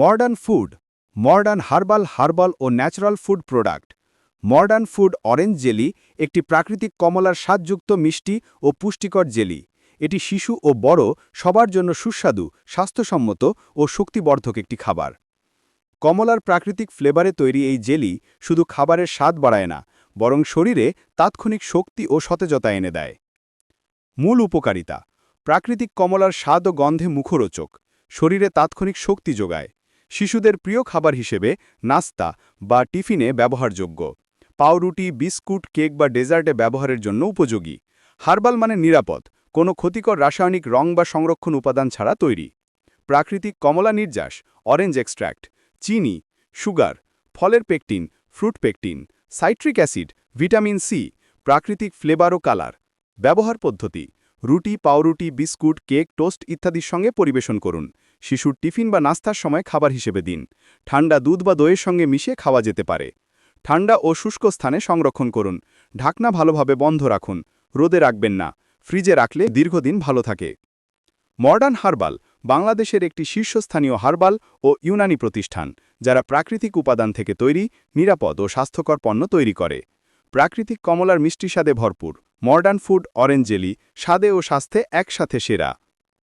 Modern food, modern herbal herbal ও natural food product, modern food orange jelly, একটি প্রাকৃতিক কমলার স্বাদযুক্ত মিষ্টি ও পুষ্টিকর জেলি। এটি শিশু ও বড়, সবার জন্য সুস্বাদু, স্বাস্থ্যসম্মত ও শক্তিবর্ধক একটি খাবার। কমলার প্রাকৃতিক ফ্লেভারে তৈরি এই জেলি শুধু খাবারের স্বাদ বাড়ায় না, বরং শরীরে তাৎক্ষণিক শক্তি ও সতেজতা এনে দেয়। মূল উপকারিতা, প্রাকৃতিক কমলার স্বাদ ও গন্ধে মুখরোচক, শরীরে তাৎক্ষণিক শক্তি যোগায়। শিশুদের প্রিয় খাবার হিসেবে নাস্তা বা টিফিনে ব্যবহারযোগ্য। পাউরুটি, বিস্কুট, কেক বা ডেজার্টে ব্যবহারের জন্য উপযোগী। হার্বাল মানে নিরাপদ। কোনো ক্ষতিকর রাসায়নিক রং বা সংরক্ষণ উপাদান ছাড়া তৈরি। প্রাকৃতিক কমলা নির্যাস, অরেঞ্জ এক্সট্র্যাক্ট চিনি, সুগার, ফলের pectin, fruit pectin, citric acid, vitamin C, প্রাকৃতিক ফ্লেভার ও কালার। ব্যবহার পদ্ধতি রুটি, পাউরুটি, বিস্কুট, কেক, টোস্ট ইত্যাদির সঙ্গে পরিবেশন করুন। শিশুর টিফিন বা নাস্তার সময় খাবার হিসেবে দিন। ঠান্ডা দুধ বা দইয়ের সঙ্গে মিশিয়ে খাওয়া যেতে পারে। ঠান্ডা ও শুষ্ক স্থানে সংরক্ষণ করুন। ঢাকনা ভালোভাবে বন্ধ রাখুন। রোদে রাখবেন না। ফ্রিজে রাখলে দীর্ঘদিন ভালো থাকে। মডার্ন হার্বাল, বাংলাদেশের একটি শীর্ষস্থানীয় হার্বাল ও ইউনানি প্রতিষ্ঠান, যারা প্রাকৃতিক উপাদান থেকে তৈরি, নিরাপদ ও স্বাস্থ্যকর পণ্য তৈরি করে। প্রাকৃতিক কমলার মিষ্টি স্বাদে ভরপুর। মডার্ন ফুড অরেঞ্জ জেলি স্বাদে ও স্বাস্থ্যে একসাথে সেরা।